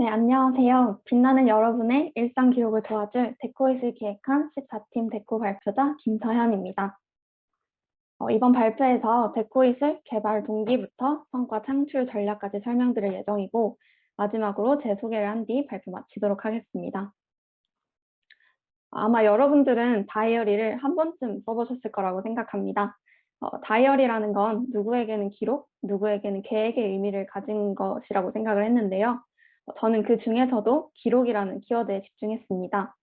네, 안녕하세요. 빛나는 여러분의 일상 기록을 도와줄 데코잇을 기획한 14팀 데코 발표자 김서현입니다. 어, 이번 발표에서 데코잇을 개발 동기부터 성과 창출 전략까지 설명드릴 예정이고 마지막으로 제 소개를 한 뒤 발표 마치도록 하겠습니다. 아마 여러분들은 다이어리를 한 번쯤 써보셨을 거라고 생각합니다. 어, 다이어리라는 건 누구에게는 기록, 누구에게는 계획의 의미를 가진 것이라고 생각을 했는데요. 저는 그 중에서도 기록이라는 키워드에 집중했습니다.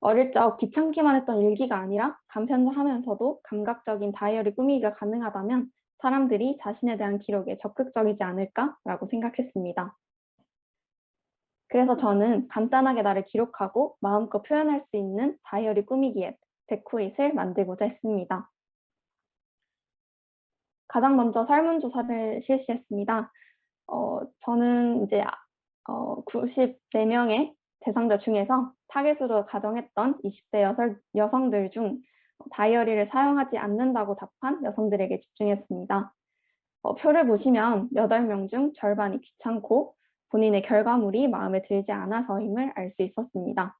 어릴 적 귀찮기만 했던 일기가 아니라 간편하면서도 감각적인 다이어리 꾸미기가 가능하다면 사람들이 자신에 대한 기록에 적극적이지 않을까라고 생각했습니다. 그래서 저는 간단하게 나를 기록하고 마음껏 표현할 수 있는 다이어리 꾸미기 앱 데코잇을 만들고자 했습니다. 가장 먼저 설문조사를 실시했습니다. 어, 저는 이제 어, 94명의 대상자 중에서 타겟으로 가정했던 20대 여성, 여성들 중 다이어리를 사용하지 않는다고 답한 여성들에게 집중했습니다. 어, 표를 보시면 8명 중 절반이 귀찮고 본인의 결과물이 마음에 들지 않아서임을 알 수 있었습니다.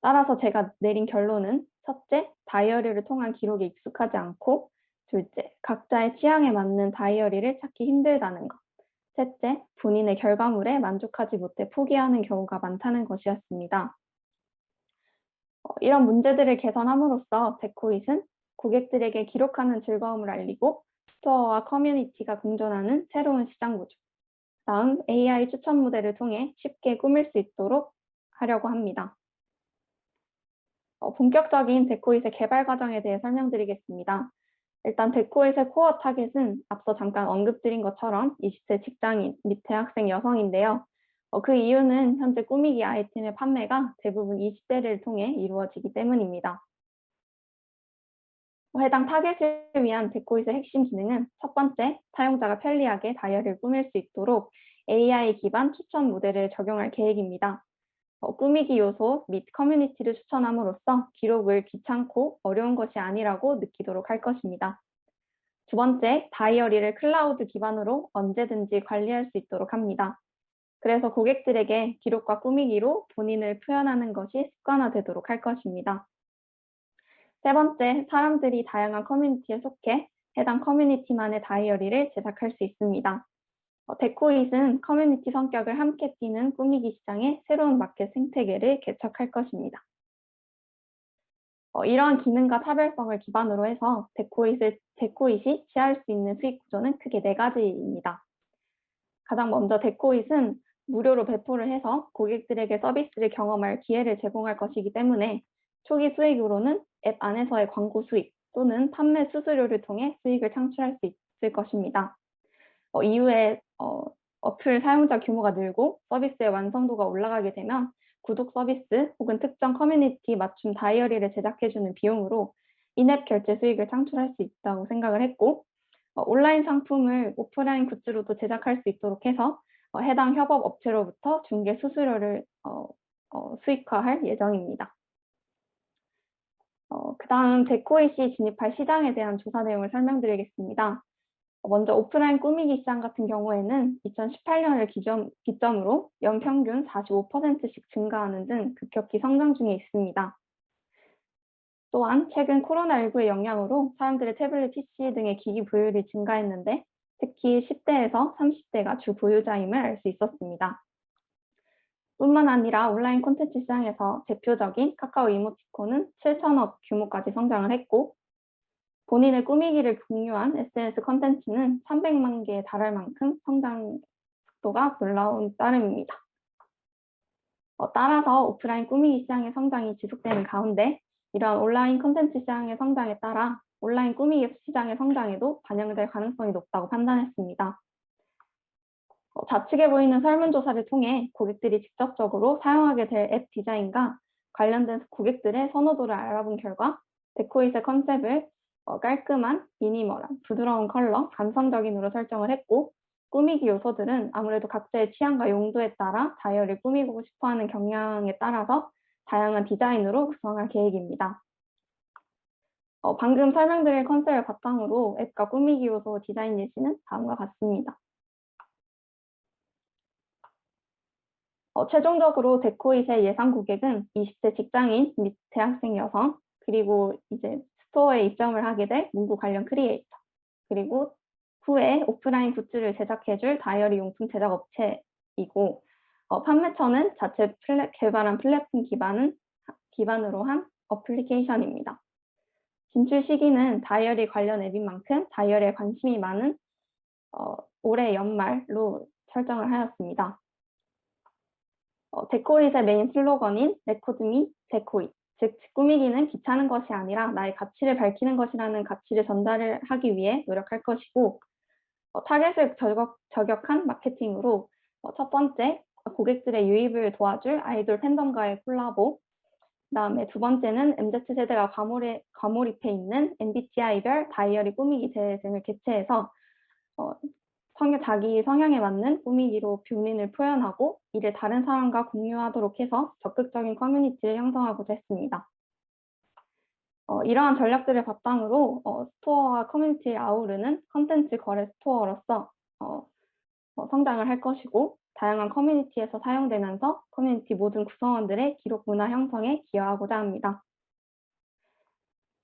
따라서 제가 내린 결론은 첫째, 다이어리를 통한 기록에 익숙하지 않고 둘째, 각자의 취향에 맞는 다이어리를 찾기 힘들다는 것. 셋째, 본인의 결과물에 만족하지 못해 포기하는 경우가 많다는 것이었습니다. 어, 이런 문제들을 개선함으로써 데코잇은 고객들에게 기록하는 즐거움을 알리고 스토어와 커뮤니티가 공존하는 새로운 시장 구조, 다음 AI 추천 모델을 통해 쉽게 꾸밀 수 있도록 하려고 합니다. 어, 본격적인 데코잇의 개발 과정에 대해 설명드리겠습니다. 일단 데코잇의 코어 타겟은 앞서 잠깐 언급드린 것처럼 20대 직장인 및 대학생 여성인데요. 어, 그 이유는 현재 꾸미기 아이템의 판매가 대부분 20대를 통해 이루어지기 때문입니다. 어, 해당 타겟을 위한 데코잇의 핵심 기능은 첫 번째, 사용자가 편리하게 다이어리를 꾸밀 수 있도록 AI 기반 추천 모델을 적용할 계획입니다. 어, 꾸미기 요소 및 커뮤니티를 추천함으로써 기록을 귀찮고 어려운 것이 아니라고 느끼도록 할 것입니다. 두 번째, 다이어리를 클라우드 기반으로 언제든지 관리할 수 있도록 합니다. 그래서 고객들에게 기록과 꾸미기로 본인을 표현하는 것이 습관화되도록 할 것입니다. 세 번째, 사람들이 다양한 커뮤니티에 속해 해당 커뮤니티만의 다이어리를 제작할 수 있습니다. 어, 데코잇은 커뮤니티 성격을 함께 띠는 꾸미기 시장의 새로운 마켓 생태계를 개척할 것입니다. 어, 이러한 기능과 차별성을 기반으로 해서 데코잇을, 데코잇이 취할 수 있는 수익 구조는 크게 네 가지입니다. 가장 먼저 데코잇은 무료로 배포를 해서 고객들에게 서비스를 경험할 기회를 제공할 것이기 때문에 초기 수익으로는 앱 안에서의 광고 수익 또는 판매 수수료를 통해 수익을 창출할 수 있을 것입니다. 어, 이후에 어, 어플 사용자 규모가 늘고 서비스의 완성도가 올라가게 되면 구독 서비스 혹은 특정 커뮤니티 맞춤 다이어리를 제작해주는 비용으로 인앱 결제 수익을 창출할 수 있다고 생각을 했고 어, 온라인 상품을 오프라인 굿즈로도 제작할 수 있도록 해서 어, 해당 협업 업체로부터 중개 수수료를 어, 어 수익화할 예정입니다. 어, 그 다음 데코잇이 진입할 시장에 대한 조사 내용을 설명드리겠습니다. 먼저 오프라인 꾸미기 시장 같은 경우에는 2018년을 기점, 기점으로 연평균 45%씩 증가하는 등 급격히 성장 중에 있습니다. 또한 최근 코로나19의 영향으로 사람들의 태블릿 PC 등의 기기 보유율이 증가했는데 특히 10대에서 30대가 주 보유자임을 알 수 있었습니다. 뿐만 아니라 온라인 콘텐츠 시장에서 대표적인 카카오 이모티콘은 7천억 규모까지 성장을 했고 본인의 꾸미기를 공유한 SNS 컨텐츠는 300만 개에 달할 만큼 성장 속도가 놀라운 따름입니다. 어, 따라서 오프라인 꾸미기 시장의 성장이 지속되는 가운데 이러한 온라인 컨텐츠 시장의 성장에 따라 온라인 꾸미기 시장의 성장에도 반영될 가능성이 높다고 판단했습니다. 어, 좌측에 보이는 설문조사를 통해 고객들이 직접적으로 사용하게 될 앱 디자인과 관련된 고객들의 선호도를 알아본 결과 데코잇의 컨셉을 어, 깔끔한, 미니멀한, 부드러운 컬러, 감성적인으로 설정을 했고 꾸미기 요소들은 아무래도 각자의 취향과 용도에 따라 다이어를 꾸미고 싶어하는 경향에 따라서 다양한 디자인으로 구성할 계획입니다. 어, 방금 설명드린 컨셉을 바탕으로 앱과 꾸미기 요소 디자인 예시는 다음과 같습니다. 어, 최종적으로 데코잇의 예상 고객은 20대 직장인 및 대학생 여성, 그리고 이제 스토어에 입점을 하게 될 문구 관련 크리에이터, 그리고 후에 오프라인 굿즈를 제작해줄 다이어리 용품 제작 업체이고, 어, 판매처는 자체 플랫, 개발한 플랫폼 기반은, 기반으로 한 어플리케이션입니다. 진출 시기는 다이어리 관련 앱인 만큼 다이어리에 관심이 많은 어, 올해 연말로 설정을 하였습니다. 어, 데코잇의 메인 슬로건인 레코드미 데코잇, 즉 꾸미기는 귀찮은 것이 아니라 나의 가치를 밝히는 것이라는 가치를 전달을 하기 위해 노력할 것이고 어, 타겟을 저격, 저격한 마케팅으로 어, 첫 번째 고객들의 유입을 도와줄 아이돌 팬덤과의 콜라보 그다음에 두 번째는 MZ세대가 과몰입, 과몰입해 있는 MBTI별 다이어리 꾸미기 대회 등을 개최해서 어, 성향, 자기 성향에 맞는 꾸미기로 본인을 표현하고 이를 다른 사람과 공유하도록 해서 적극적인 커뮤니티를 형성하고자 했습니다. 어, 이러한 전략들을 바탕으로 어, 스토어와 커뮤니티를 아우르는 컨텐츠 거래 스토어로서 어, 어, 성장을 할 것이고 다양한 커뮤니티에서 사용되면서 커뮤니티 모든 구성원들의 기록 문화 형성에 기여하고자 합니다.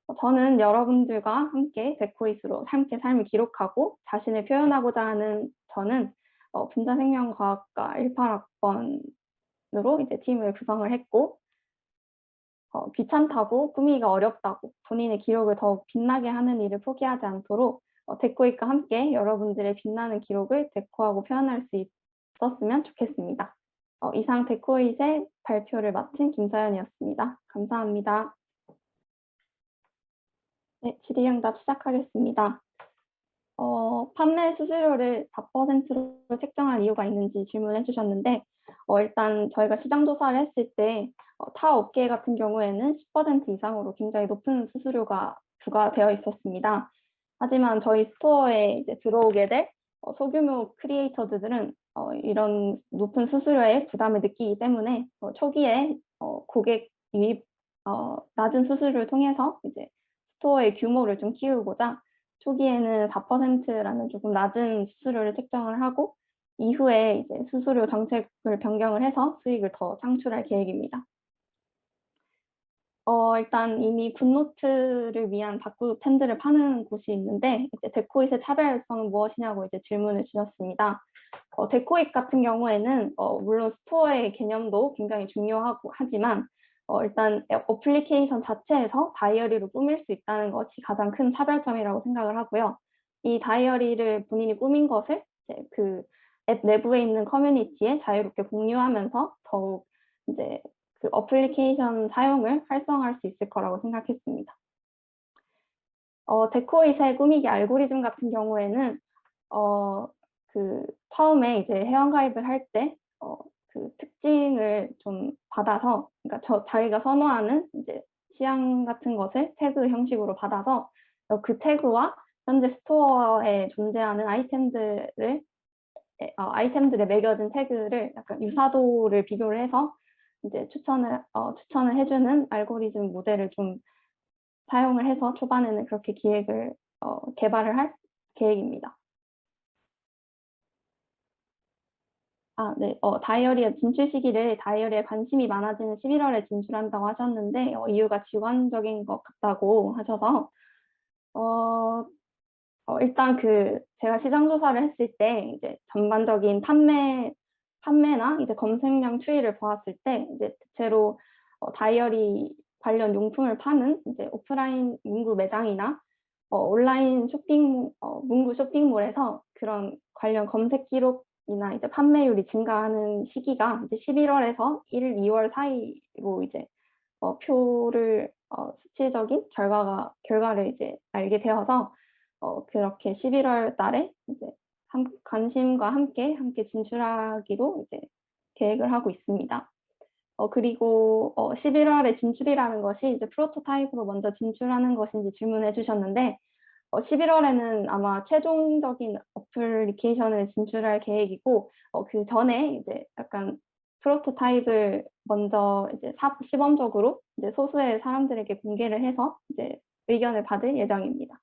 어, 저는 여러분들과 함께 데코잇으로 함께 삶을 기록하고 자신을 표현하고자 하는 저는 어, 분자생명과학과 18학번으로 이제 팀을 구성을 했고 어, 귀찮다고 꾸미기가 어렵다고 본인의 기록을 더욱 빛나게 하는 일을 포기하지 않도록 어, 데코잇과 함께 여러분들의 빛나는 기록을 데코하고 표현할 수 있었으면 좋겠습니다. 어, 이상 데코잇의 발표를 마친 김사연이었습니다. 감사합니다. 네, 질의응답 시작하겠습니다. 어, 판매 수수료를 4%로 책정한 이유가 있는지 질문해 주셨는데 어, 일단 저희가 시장 조사를 했을 때 어, 타 업계 같은 경우에는 10% 이상으로 굉장히 높은 수수료가 부과되어 있었습니다. 하지만 저희 스토어에 들어오게 될 어, 소규모 크리에이터들은 어, 이런 높은 수수료에 부담을 느끼기 때문에 어, 초기에 어, 고객 유입 어, 낮은 수수료를 통해서 이제 스토어의 규모를 좀 키우고자 초기에는 4%라는 조금 낮은 수수료를 책정을 하고 이후에 이제 수수료 정책을 변경을 해서 수익을 더 창출할 계획입니다. 어, 일단 이미 굿노트를 위한 바꾸 펜들을 파는 곳이 있는데 이제 데코잇의 차별성은 무엇이냐고 이제 질문을 주셨습니다. 어, 데코잇 같은 경우에는 어, 물론 스토어의 개념도 굉장히 중요하고 하지만 어, 일단 어플리케이션 자체에서 다이어리로 꾸밀 수 있다는 것이 가장 큰 차별점이라고 생각을 하고요. 이 다이어리를 본인이 꾸민 것을 그 앱 내부에 있는 커뮤니티에 자유롭게 공유하면서 더욱 이제 그 어플리케이션 사용을 활성화할 수 있을 거라고 생각했습니다. 어, 데코잇의 꾸미기 알고리즘 같은 경우에는 어, 그 처음에 이제 회원가입을 할때 어, 그 특징을 좀 받아서 그러니까 저 자기가 선호하는 이제 취향 같은 것을 태그 형식으로 받아서 그 태그와 현재 스토어에 존재하는 아이템들을 어, 아이템들에 매겨진 태그를 약간 유사도를 비교를 해서 이제 추천을 어, 추천을 해주는 알고리즘 모델을 좀 사용을 해서 초반에는 그렇게 기획을 어, 개발을 할 계획입니다. 아, 네. 어, 다이어리의 진출 시기를 다이어리에 관심이 많아지는 11월에 진출한다고 하셨는데 어, 이유가 직관적인 것 같다고 하셔서 어, 어, 일단 그 제가 시장 조사를 했을 때 이제 전반적인 판매 판매나 이제 검색량 추이를 보았을 때 이제 대체로 어, 다이어리 관련 용품을 파는 이제 오프라인 문구 매장이나 어, 온라인 쇼핑 어, 문구 쇼핑몰에서 그런 관련 검색 기록이나 이제 판매율이 증가하는 시기가 이제 11월에서 1, 2월 사이로 이제 어, 표를 어, 수치적인 결과가 결과를 이제 알게 되어서 어, 그렇게 11월 달에 함, 관심과 함께 함께 진출하기로 이제 계획을 하고 있습니다. 어, 그리고 어, 11월에 진출이라는 것이 이제 프로토타입으로 먼저 진출하는 것인지 질문해 주셨는데 어, 11월에는 아마 최종적인 어플리케이션을 진출할 계획이고 어, 그 전에 이제 약간 프로토타입을 먼저 이제 사, 시범적으로 이제 소수의 사람들에게 공개를 해서 이제 의견을 받을 예정입니다.